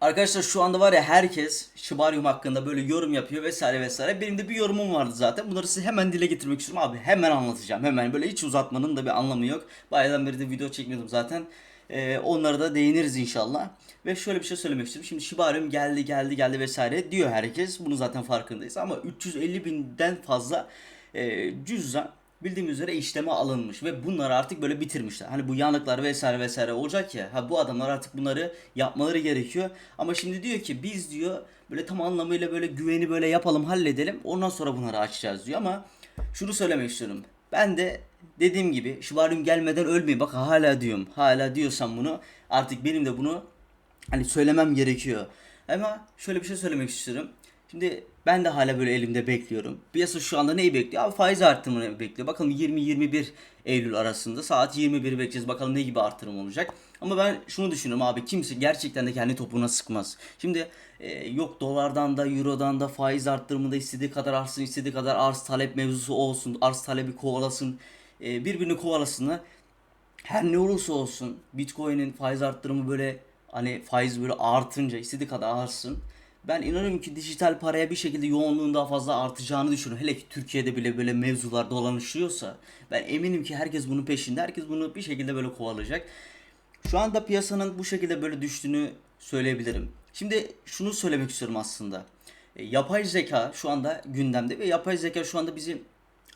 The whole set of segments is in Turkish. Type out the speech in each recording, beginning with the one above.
Arkadaşlar şu anda var ya herkes Şibarium hakkında böyle yorum yapıyor vesaire vesaire. Benim de bir yorumum vardı zaten. Bunları size hemen dile getirmek istiyorum abi. Hemen anlatacağım. Hemen böyle hiç uzatmanın da bir anlamı yok. Bayağıdan beri de video çekmiyordum zaten. Ee, onlara da değiniriz inşallah. Ve şöyle bir şey söylemek istiyorum. Şimdi Şibarium geldi geldi geldi vesaire diyor herkes. Bunu zaten farkındayız. Ama 350 binden fazla e, cüzdan bildiğim üzere işleme alınmış ve bunları artık böyle bitirmişler. Hani bu yanıklar vesaire vesaire olacak ya. Ha bu adamlar artık bunları yapmaları gerekiyor. Ama şimdi diyor ki biz diyor böyle tam anlamıyla böyle güveni böyle yapalım halledelim. Ondan sonra bunları açacağız diyor ama şunu söylemek istiyorum. Ben de dediğim gibi şıvarım gelmeden ölmeyin. Bak hala diyorum. Hala diyorsam bunu artık benim de bunu hani söylemem gerekiyor. Ama şöyle bir şey söylemek istiyorum. Şimdi ben de hala böyle elimde bekliyorum. Piyasa şu anda neyi bekliyor? Abi faiz artırımını bekliyor. Bakalım 20-21 Eylül arasında saat 21'i bekleyeceğiz. Bakalım ne gibi artırım olacak. Ama ben şunu düşünüyorum abi kimse gerçekten de kendi topuğuna sıkmaz. Şimdi e, yok dolardan da eurodan da faiz arttırımında istediği kadar artsın istediği kadar arz talep mevzusu olsun. Arz talebi kovalasın. E, birbirini kovalasın. Her ne olursa olsun Bitcoin'in faiz arttırımı böyle hani faiz böyle artınca istediği kadar artsın. Ben inanıyorum ki dijital paraya bir şekilde yoğunluğun daha fazla artacağını düşünüyorum. Hele ki Türkiye'de bile böyle mevzular dolanışıyorsa ben eminim ki herkes bunun peşinde. Herkes bunu bir şekilde böyle kovalayacak. Şu anda piyasanın bu şekilde böyle düştüğünü söyleyebilirim. Şimdi şunu söylemek istiyorum aslında. E, yapay zeka şu anda gündemde ve yapay zeka şu anda bizi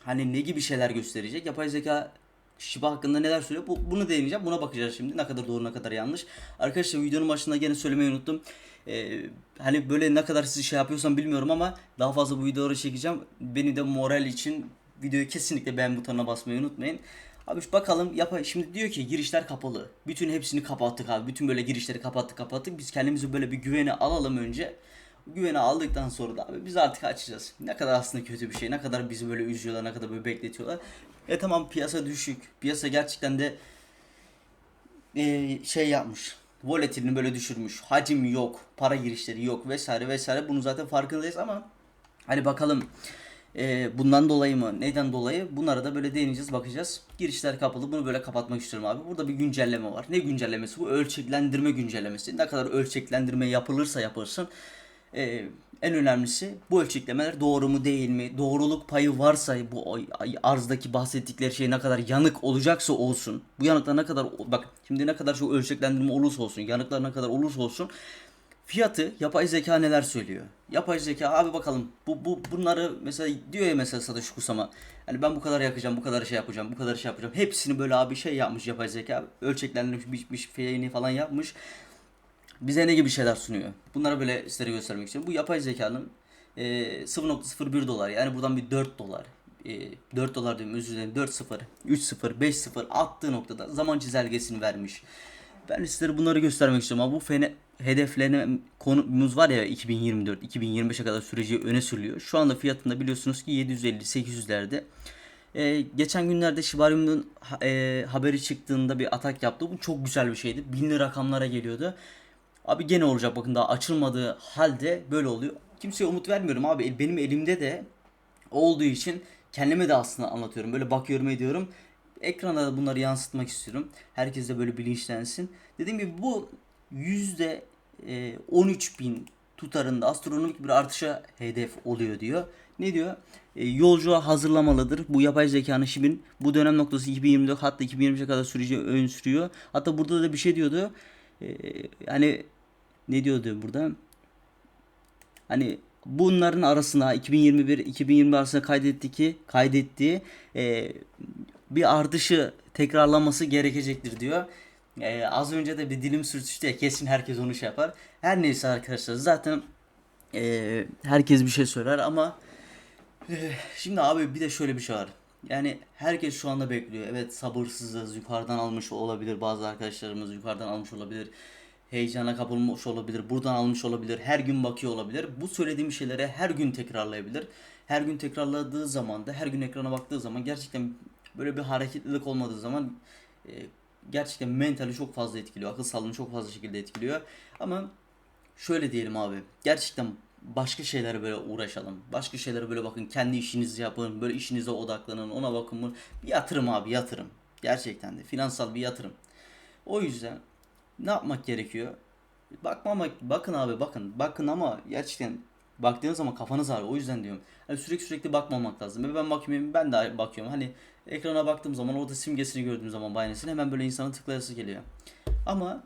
hani ne gibi şeyler gösterecek? Yapay zeka Shiba hakkında neler söylüyor? Bu, bunu deneyeceğim. Buna bakacağız şimdi. Ne kadar doğru ne kadar yanlış. Arkadaşlar videonun başında gene söylemeyi unuttum. Ee, hani böyle ne kadar sizi şey yapıyorsam bilmiyorum ama daha fazla bu videoları çekeceğim. Beni de moral için videoyu kesinlikle beğen butonuna basmayı unutmayın. Abi bakalım yapay şimdi diyor ki girişler kapalı. Bütün hepsini kapattık abi. Bütün böyle girişleri kapattık kapattık. Biz kendimizi böyle bir güvene alalım önce. Güvene aldıktan sonra da abi biz artık açacağız. Ne kadar aslında kötü bir şey. Ne kadar bizi böyle üzüyorlar, ne kadar böyle bekletiyorlar. E tamam piyasa düşük. Piyasa gerçekten de e, şey yapmış. Volatilini böyle düşürmüş. Hacim yok, para girişleri yok vesaire vesaire. Bunu zaten farkındayız ama hani bakalım e, bundan dolayı mı, neden dolayı bunlara da böyle değineceğiz, bakacağız. Girişler kapalı. Bunu böyle kapatmak istiyorum abi. Burada bir güncelleme var. Ne güncellemesi bu? Ölçeklendirme güncellemesi. Ne kadar ölçeklendirme yapılırsa yapılsın ee, en önemlisi bu ölçeklemeler doğru mu değil mi? Doğruluk payı varsa bu arzdaki bahsettikleri şey ne kadar yanık olacaksa olsun. Bu yanıklar ne kadar bak şimdi ne kadar çok ölçeklendirme olursa olsun, yanıklar ne kadar olursa olsun fiyatı yapay zeka neler söylüyor? Yapay zeka abi bakalım bu, bu bunları mesela diyor ya mesela Satoshi Kusama hani ben bu kadar yakacağım, bu kadar şey yapacağım, bu kadar şey yapacağım. Hepsini böyle abi şey yapmış yapay zeka. Ölçeklendirmiş, şeyini falan yapmış bize ne gibi şeyler sunuyor? Bunlara böyle sizlere göstermek istiyorum. Bu yapay zekanın e, 0.01 dolar yani buradan bir 4 dolar e, 4 dolar diyorum özür dilerim 4 0 3 0 5 0 attığı noktada zaman çizelgesini vermiş. Ben sizlere bunları göstermek istiyorum ama bu fene, hedeflerine konumuz var ya 2024 2025'e kadar süreci öne sürülüyor. Şu anda fiyatında biliyorsunuz ki 750 800'lerde. Ee, geçen günlerde Shibarium'un e, haberi çıktığında bir atak yaptı. Bu çok güzel bir şeydi. Binli rakamlara geliyordu. Abi gene olacak bakın daha açılmadığı halde böyle oluyor. Kimseye umut vermiyorum abi. Benim elimde de olduğu için kendime de aslında anlatıyorum. Böyle bakıyorum ediyorum. Ekrana da bunları yansıtmak istiyorum. Herkes de böyle bilinçlensin. Dediğim gibi bu yüzde e, 13 bin tutarında astronomik bir artışa hedef oluyor diyor. Ne diyor? E, yolculuğa hazırlamalıdır. Bu yapay zekanın şibin bu dönem noktası 2024 hatta 2025'e kadar süreci ön sürüyor. Hatta burada da bir şey diyordu. E, hani ne diyordu burada? Hani bunların arasına 2021-2020 arasında kaydetti ki kaydettiği e, bir artışı tekrarlaması gerekecektir diyor. E, az önce de bir dilim sürtüştü ya kesin herkes onu şey yapar. Her neyse arkadaşlar zaten e, herkes bir şey söyler ama e, şimdi abi bir de şöyle bir şey var. Yani herkes şu anda bekliyor. Evet sabırsızız. Yukarıdan almış olabilir bazı arkadaşlarımız yukarıdan almış olabilir heyecana kapılmış olabilir, buradan almış olabilir, her gün bakıyor olabilir. Bu söylediğim şeylere her gün tekrarlayabilir. Her gün tekrarladığı zaman da her gün ekrana baktığı zaman gerçekten böyle bir hareketlilik olmadığı zaman e, gerçekten mentali çok fazla etkiliyor. Akıl sağlığını çok fazla şekilde etkiliyor. Ama şöyle diyelim abi. Gerçekten başka şeylere böyle uğraşalım. Başka şeylere böyle bakın. Kendi işinizi yapın. Böyle işinize odaklanın. Ona bakın. Bir yatırım abi yatırım. Gerçekten de finansal bir yatırım. O yüzden ne yapmak gerekiyor? Bakmamak, bakın abi bakın. Bakın ama gerçekten baktığınız zaman kafanız ağrıyor. O yüzden diyorum. Hani sürekli sürekli bakmamak lazım. Ben bakmıyorum, ben de bakıyorum. Hani ekrana baktığım zaman orada simgesini gördüğüm zaman Binance'in hemen böyle insanın tıklayası geliyor. Ama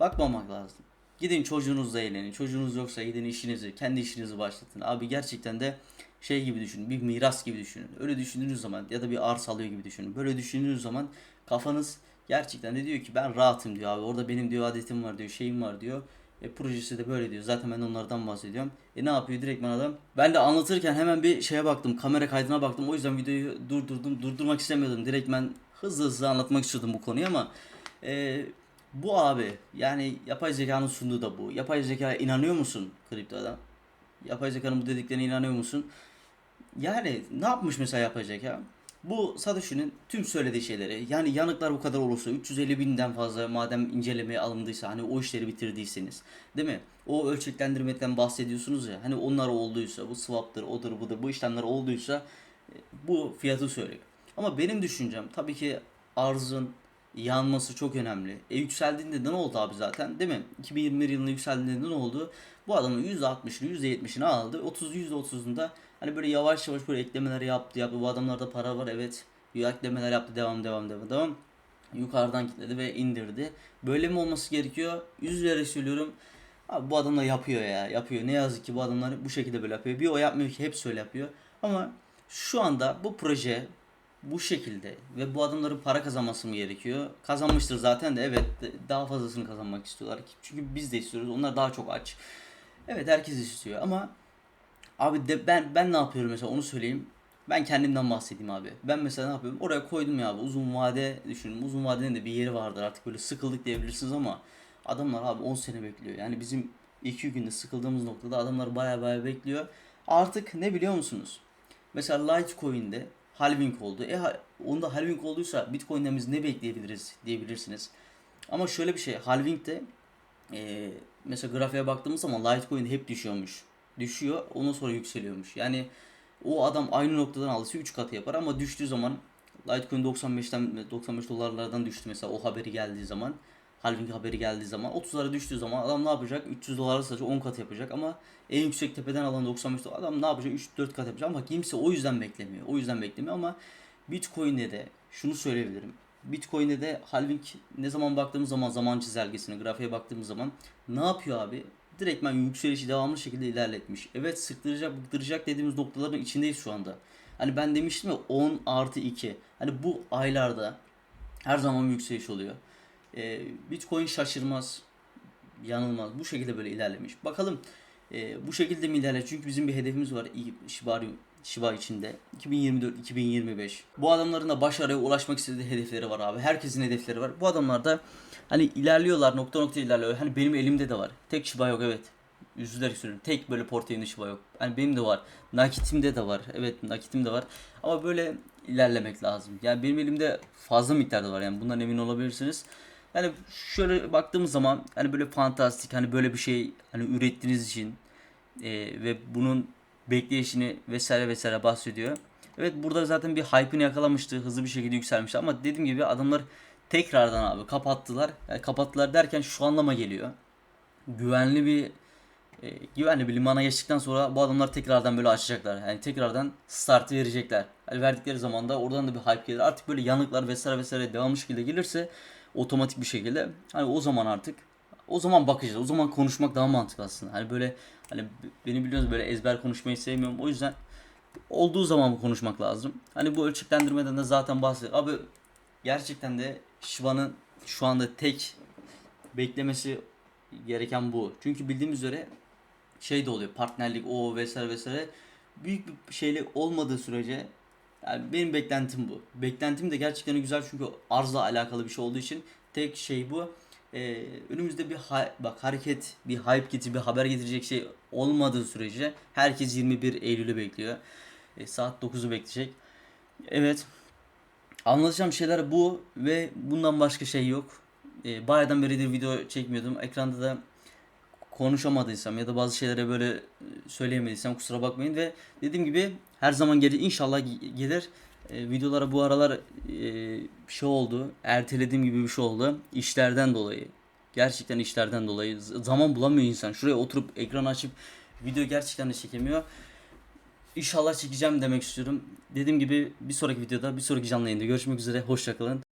bakmamak lazım. Gidin çocuğunuzla eğlenin. Çocuğunuz yoksa gidin işinizi, kendi işinizi başlatın. Abi gerçekten de şey gibi düşünün. Bir miras gibi düşünün. Öyle düşündüğünüz zaman ya da bir arsa alıyor gibi düşünün. Böyle düşündüğünüz zaman kafanız gerçekten de diyor ki ben rahatım diyor abi. Orada benim diyor adetim var diyor, şeyim var diyor. E, projesi de böyle diyor. Zaten ben onlardan bahsediyorum. E ne yapıyor direkt bana adam? Ben de anlatırken hemen bir şeye baktım. Kamera kaydına baktım. O yüzden videoyu durdurdum. Durdurmak istemiyordum. Direkt ben hızlı hızlı anlatmak istiyordum bu konuyu ama e, bu abi yani yapay zekanın sunduğu da bu. Yapay zekaya inanıyor musun kriptoda? Yapay zekanın bu dediklerine inanıyor musun? Yani ne yapmış mesela yapay zeka? Bu Satoshi'nin tüm söylediği şeyleri yani yanıklar bu kadar olursa 350 binden fazla madem incelemeye alındıysa hani o işleri bitirdiyseniz değil mi? O ölçeklendirmeden bahsediyorsunuz ya hani onlar olduysa bu swap'tır odur budur bu işlemler olduysa e, bu fiyatı söylüyor. Ama benim düşüncem tabii ki arzın yanması çok önemli. E yükseldiğinde de ne oldu abi zaten değil mi? 2021 yılında yükseldiğinde ne oldu? Bu adamın %60'ını %70'ini aldı. 30 %30'unda hani böyle yavaş yavaş böyle eklemeler yaptı yaptı. Bu adamlarda para var evet. Eklemeler yaptı devam devam devam devam. Yukarıdan kilitledi ve indirdi. Böyle mi olması gerekiyor? Üzülerek söylüyorum. Abi bu adamlar yapıyor ya. Yapıyor. Ne yazık ki bu adamlar bu şekilde böyle yapıyor. Bir o yapmıyor ki hepsi öyle yapıyor. Ama şu anda bu proje bu şekilde ve bu adamların para kazanması mı gerekiyor? Kazanmıştır zaten de evet daha fazlasını kazanmak istiyorlar. Çünkü biz de istiyoruz. Onlar daha çok aç. Evet herkes istiyor ama abi de ben ben ne yapıyorum mesela onu söyleyeyim. Ben kendimden bahsedeyim abi. Ben mesela ne yapıyorum? Oraya koydum ya abi uzun vade düşünün. Uzun vadenin de bir yeri vardır artık böyle sıkıldık diyebilirsiniz ama adamlar abi 10 sene bekliyor. Yani bizim 2 günde sıkıldığımız noktada adamlar baya baya bekliyor. Artık ne biliyor musunuz? Mesela Litecoin'de halving oldu. E onda halving olduysa Bitcoin'den biz ne bekleyebiliriz diyebilirsiniz. Ama şöyle bir şey halving'de e, mesela grafiğe baktığımız zaman Litecoin hep düşüyormuş. Düşüyor ondan sonra yükseliyormuş. Yani o adam aynı noktadan aldıysa 3 katı yapar ama düştüğü zaman Litecoin 95'ten 95 dolarlardan düştü mesela o haberi geldiği zaman. Halving haberi geldiği zaman 30'lara düştüğü zaman adam ne yapacak? 300 dolara sadece 10 kat yapacak ama en yüksek tepeden alan 95 dolar adam ne yapacak? 3-4 kat yapacak ama kimse o yüzden beklemiyor. O yüzden beklemiyor ama Bitcoin'de de şunu söyleyebilirim. Bitcoin'de de halving ne zaman baktığımız zaman zaman çizelgesine, grafiğe baktığımız zaman ne yapıyor abi? Direktmen yükselişi devamlı şekilde ilerletmiş. Evet sıktıracak, bıktıracak dediğimiz noktaların içindeyiz şu anda. Hani ben demiştim ya 10 artı 2. Hani bu aylarda her zaman yükseliş oluyor. Ee, Bitcoin şaşırmaz, yanılmaz. Bu şekilde böyle ilerlemiş. Bakalım e, bu şekilde mi ilerler? Çünkü bizim bir hedefimiz var Shiba, Shiba içinde. 2024-2025. Bu adamların da başarıya ulaşmak istediği hedefleri var abi. Herkesin hedefleri var. Bu adamlar da hani ilerliyorlar nokta nokta ilerliyor. Hani benim elimde de var. Tek Shiba yok evet. Yüzler söylüyorum. Tek böyle portföyümde Shiba yok. Hani benim de var. Nakitimde de var. Evet nakitim de var. Ama böyle ilerlemek lazım. Yani benim elimde fazla miktarda var. Yani bundan emin olabilirsiniz. Yani şöyle baktığımız zaman hani böyle fantastik hani böyle bir şey hani ürettiğiniz için e, ve bunun bekleyişini vesaire vesaire bahsediyor. Evet burada zaten bir hype'ını yakalamıştı. Hızlı bir şekilde yükselmişti ama dediğim gibi adamlar tekrardan abi kapattılar. Yani kapattılar derken şu anlama geliyor. Güvenli bir e, güvenli bir limana geçtikten sonra bu adamlar tekrardan böyle açacaklar. Yani tekrardan start verecekler. Yani verdikleri zaman da oradan da bir hype gelir. Artık böyle yanıklar vesaire vesaire devamlı şekilde gelirse otomatik bir şekilde hani o zaman artık o zaman bakacağız. O zaman konuşmak daha mantıklı aslında. Hani böyle hani beni biliyorsunuz böyle ezber konuşmayı sevmiyorum. O yüzden olduğu zaman konuşmak lazım. Hani bu ölçeklendirmeden de zaten bahsediyor. Abi gerçekten de Shiba'nın şu anda tek beklemesi gereken bu. Çünkü bildiğimiz üzere şey de oluyor partnerlik o vesaire vesaire büyük bir şeyle olmadığı sürece yani benim beklentim bu. Beklentim de gerçekten güzel çünkü arzla alakalı bir şey olduğu için tek şey bu. Ee, önümüzde bir ha- bak hareket, bir hype getiri, bir haber getirecek şey olmadığı sürece herkes 21 Eylül'ü bekliyor. E, saat 9'u bekleyecek. Evet. Anlatacağım şeyler bu ve bundan başka şey yok. E, bayağıdan beridir video çekmiyordum. Ekranda da konuşamadıysam ya da bazı şeylere böyle e, söyleyemediysem kusura bakmayın ve dediğim gibi her zaman gelir inşallah ge- gelir. E, videolara bu aralar e, bir şey oldu. Ertelediğim gibi bir şey oldu. İşlerden dolayı. Gerçekten işlerden dolayı zaman bulamıyor insan. Şuraya oturup ekran açıp video gerçekten de çekemiyor. İnşallah çekeceğim demek istiyorum. Dediğim gibi bir sonraki videoda, bir sonraki canlı yayında görüşmek üzere. Hoşçakalın.